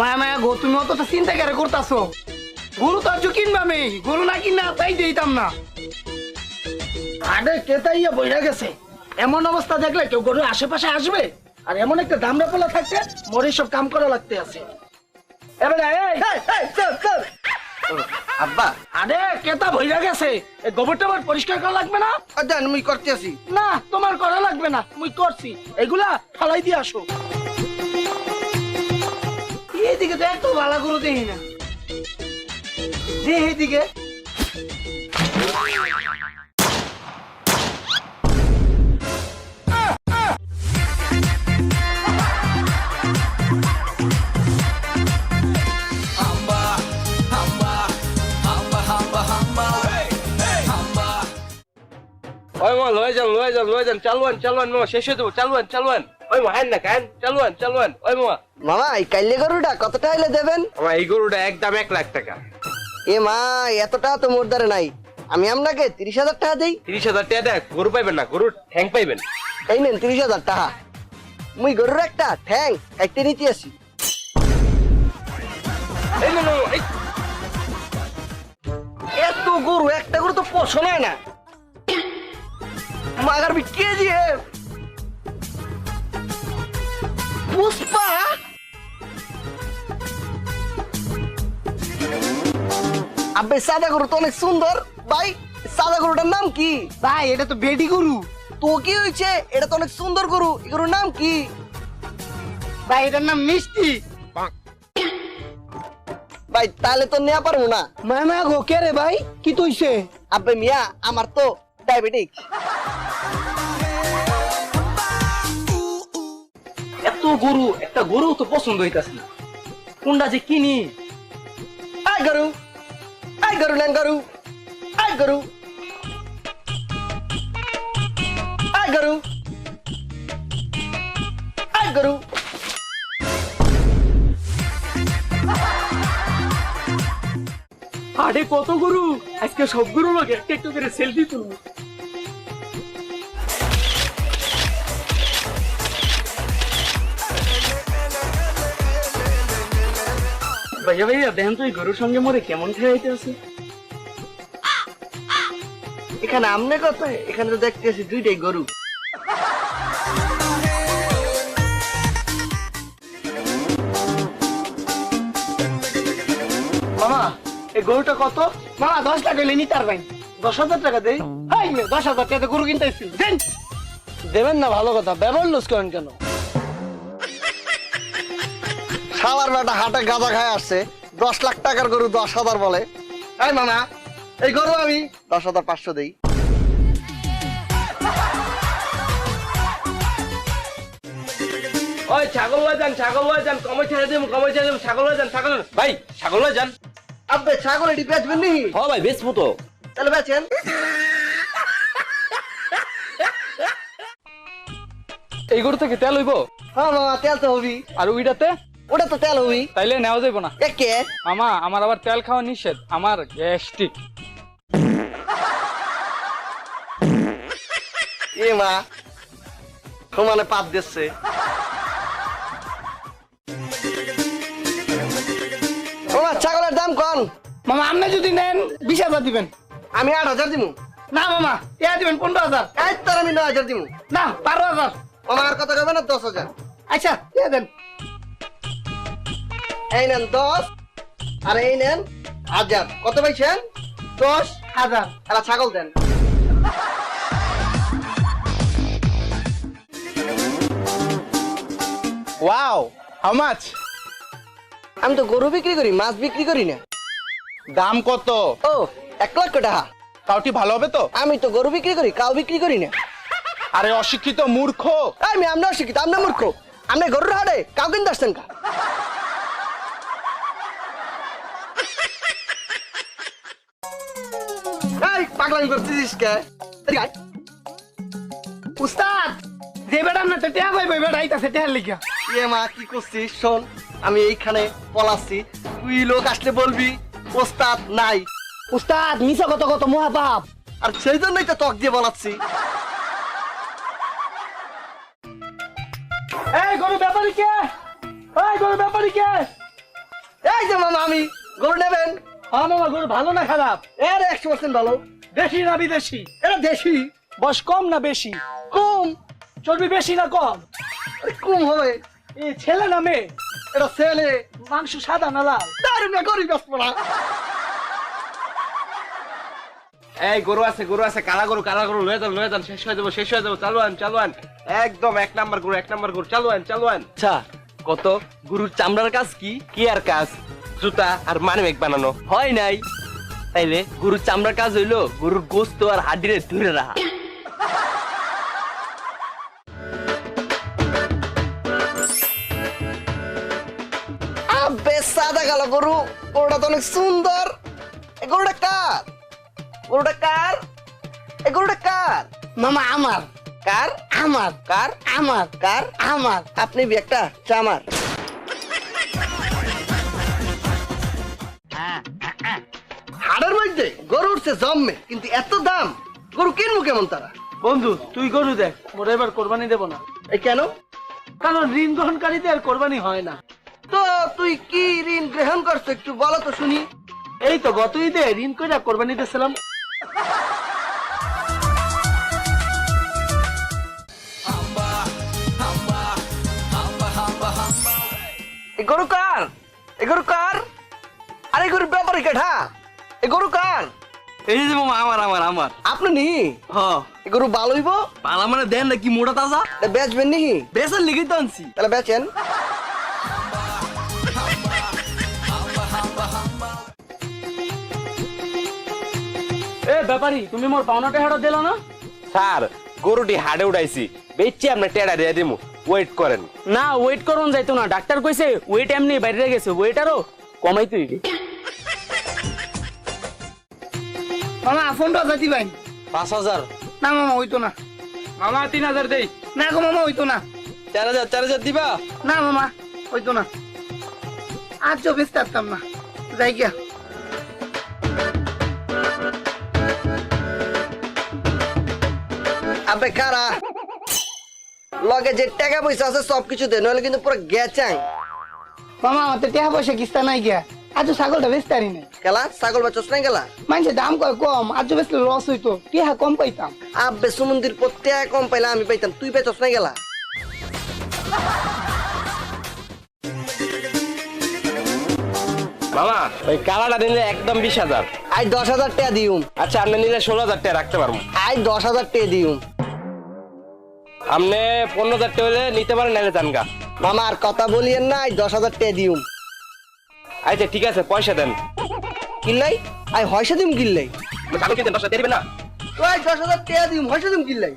মায়া মায়া গো তুমি অতটা চিন্তা করে করতাছো? গরু তো আজও কিনবা আমি গরু না কিনা তাই দিতাম না। আরে কেতাইয়া বইরা গেছে। এমন অবস্থা দেখলে কেউ গরু আশেপাশে আসবে? আর এমন একটা দামড়া পোলা থাকতে মরে সব কাম করা লাগতে আছে। এবারে এই, এই, এই, চল, চল। আব্বা। আরে কেতা বইরা গেছে। এই গোবর টোবর পরিষ্কার করা লাগবে না? দেন মুই করতে আছি না তোমার করা লাগবে না মুই করছি। এগুলা ফালাই দিয়ে আসো। এইদিকে তো এত ভালো করে দেখি না। দে এইদিকে। ওই মা লয়ে যান লয়ে যান লয়ে যান চালুয়ান চালুয়ান মামা শেষ হয়ে দেবো চালুয়ান চালুয়ান ওই মা হ্যান না কেন চালুয়ান চালুয়ান ওই মামা মামা এই কাইলে গরুটা কত টাইলে দেবেন? আমার এই গরুটা একদম এক লাখ টাকা। এ মা এত টাকা তো মোর দ্বারে নাই। আমি আপনাকে তিরিশ হাজার টাকা দেই। তিরিশ হাজার টাকা দেখ গরু পাইবেন না গরুর ঠ্যাং পাইবেন। এই নেন তিরিশ হাজার টাকা। মুই গরুর একটা ঠ্যাং একটা নিতে আসি। এত গরু একটা গরু তো পছন্দ না। মাগার বি কেজি হে পুষ্পা আবে সাদা গরু তো অনেক সুন্দর ভাই সাদা গরুটার নাম কি ভাই এটা তো বেডি গরু তো কি হয়েছে এটা তো অনেক সুন্দর গরু এই গরুর নাম কি ভাই এটার নাম মিষ্টি ভাই তাহলে তো নেওয়া পারব না মায়া মায়া গো কে রে ভাই কি তুইছে আবে মিয়া আমার তো ডায়াবেটিক গরু, একটা গরু তো পছন্দ হইতাছে না। কোনটা যে কিনি? আই গরু আই গরু নেন গরু আই গরু। আই গরু আই গরু। আরে কত গরু? আজকে সব গরু লাগে একটা একটা করে সেলফি তুলবো। ভাইয়া ভাইয়া, দেখেন গরুর সঙ্গে মরে কেমন খেয়ে আছে। এখানে আমনে এখানে তো দেখতেছি দুইটাই গরু। মামা, এই গরুটা কত? মামা, দশ টাকা হইলে নিতে পারবেন। দশ হাজার টাকা দেই। হাই দশ হাজার টাকা গরু কিনতে দেবেন না, ভালো কথা। ব্যবহার লুজ করেন কেন? সালার বেটা হাটে গাঁজা খায় আসছে। দশ লাখ টাকার গরু দশ হাজার বলে। এই মামা এই গরু আমি। দশ হাজার পাঁচশো দেই। ওই ছাগল লয়ে যান ছাগল লয়ে যান কমে ছেড়ে দেবো কমে ছেড়ে দেবো ছাগল লয়ে যান ছাগল ভাই ছাগল লয়ে যান। আব্বে ছাগল এটি বেচবেন নি? হ ভাই বেচবো তো। তাহলে বেচেন। এই গরু থেকে তেল হইব? হ্যাঁ মামা তেল তো হবি আর ওইটাতে? ওটা তো তেল হবি। তাইলে নেওয়া যাইব না। একে মামা আমার আবার তেল খাওয়া নিষেধ। আমার গ্যাস্ট্রিক। এ মা সমানে পাপ দিচ্ছে। মামা ছাগলের দাম কন? মামা আপনি যদি নেন বিশ হাজার দিবেন। আমি আট হাজার দিমু। না মামা এ দিবেন পনেরো হাজার। এই তোর আমি নয় হাজার দিমু। না বারো হাজার। মামা আর কত করবে না দশ হাজার। আচ্ছা এ দেন। এই নেন দশ আর এই নেন হাজার। কত পাইছেন? দশ? হাজার। এলা ছাগল দেন। ওয়াও হাউ মাচ আমি তো গরু বিক্রি করি মাছ বিক্রি করি না। দাম কত? ও এক লক্ষ টাকা। কাউটি ভালো হবে তো? আমি তো গরু বিক্রি করি কাউ বিক্রি করি না। আরে অশিক্ষিত মূর্খ। আমি আমরা অশিক্ষিত আমরা মূর্খ। আপনি গরুর হাটে কাউ কিনতে আসছেন কা? পাগলামি করতেছিস কে? উস্তাদ যে বেটা না তো টেয়া কইবে বেটা আইতাছে টেয়ার লিখা ইয়ে মা কি করছিস? শোন আমি এইখানে পলাচ্ছি। তুই লোক আসলে বলবি ওস্তাদ নাই। উস্তাদ মিছা কত কত মহাপাপ। আর সেই জন্যই তো তক দিয়ে বলাচ্ছি। এই গরু ব্যাপারী কে? এই গরু ব্যাপারী কে? এই যে মামা আমি গরু নেবেন? মামা গরু ভালো না খারাপ? এর একশো পার্সেন্ট ভালো। দেশি না বিদেশি? এটা দেশি। বয়স কম না বেশি? কম। চর্বি বেশি না কম? কম হবে। এ ছেলে না মেয়ে? এটা ছেলে। মাংস সাদা না লাল? দারুণ না গরিব ব্যস্ত এই গরু আছে গরু আছে কালা গরু কালা গরু লয়ে যান লয়ে যান শেষ হয়ে যাব শেষ হয়ে যাব চালুয়ান চালুয়ান একদম এক নাম্বার গরু এক নাম্বার গরু চালুয়ান চালুয়ান আচ্ছা কত? গরুর চামড়ার কাজ কি? কি আর কাজ? জুতা আর মানিমেক বানানো। হয় নাই। তাইলে গরুর চামড়ার কাজ হইল গরুর গোস্ত আর হাড্ডিরে ধরে রাখা। বেশ সাদা কালো গরু। গরুটা তো অনেক সুন্দর। গরুটা কার? গরুটা কার? এই গরুটা কার? মামা আমার। কার? আমার। কার? আমার। কার? আমার। আপনি একটা চামার। উঠছে জম্মে কিন্তু এত দাম গরু কিনবো কেমন তারা? বন্ধু তুই গরু দেখ মোর এবার কোরবানি দেব না। এই কেন? কারণ ঋণ গ্রহণকারীদের আর কোরবানি হয় না। তো তুই কি ঋণ গ্রহণ করছ একটু বলো তো শুনি। এই তো গত ঈদে ঋণ করে কোরবানি দিয়েছিলাম গরু কার? এ গরু কার? আরে গরু ব্যাপারে কেঠা। এই গরু কার? এই যে মামা আমার আমার আমার। আপনি নি? হ। গরু ভালো হইব? পালা মানে দেন না কি মোটা তাজা? এটা বেচবেন বেসার লিখে তো আনছি। তাহলে বেচেন। এ ব্যাপারি তুমি মোর পাওনা টাকাটা দিলা না? স্যার গরুটি হাড়ে উঠাইছি বেচছি আপনার টেড়া দিয়ে দিমু। ওয়েট করেন। না ওয়েট করুন যাইতো না। ডাক্তার কইছে ওয়েট এমনি বাইরে গেছে। ওয়েট আরও কমাইতে মামা ফোনটা যাইতি ভাই পাঁচ হাজার না মামা হইতো না। মামা তিন হাজার দেই। না গো মামা হইতো না। চার হাজার চার হাজার দিবা। না মামা হইতো না। আজ বেশ পারতাম না। যাই গিয়া। আবে কারা? লগে যে টাকা পয়সা আছে সবকিছু দে নইলে কিন্তু পুরো গেচাং। মামা আমার তো টাকা পয়সা কিস্তা নাই গিয়া। আজ ছাগলটা বেচতে পারি না খেলা ছাগল বাচ্চস নাই গেলা? মানুষের দাম কয় কম আজ বেচলে লস হইতো। টিহা কম পাইতাম? আব্বে সুমন্দির প্রত্যেক কম পাইলে আমি পাইতাম। তুই পেছস নাই গেলা? মামা ওই কালাটা নিলে একদম বিশ হাজার। আই দশ হাজার টাকা দিউম। আচ্ছা আপনি নিলে ষোলো হাজার টাকা রাখতে পারব। আই দশ হাজার টাকা দিউম। আপনি পনেরো হাজার টাকা হলে নিতে পারেন নাহলে জানগা মামা আর কথা বলিয়েন না আই দশ হাজার টাকা দিউম। আচ্ছা ঠিক আছে পয়সা দেন। কিল্লাই? আই হয়সা দিম কিল্লাই। আমি কিনতে দশটা দিয়ে দিবেন না? তো আই দশ হাজার টাকা দিউম হয়সা দিম কিল্লাই।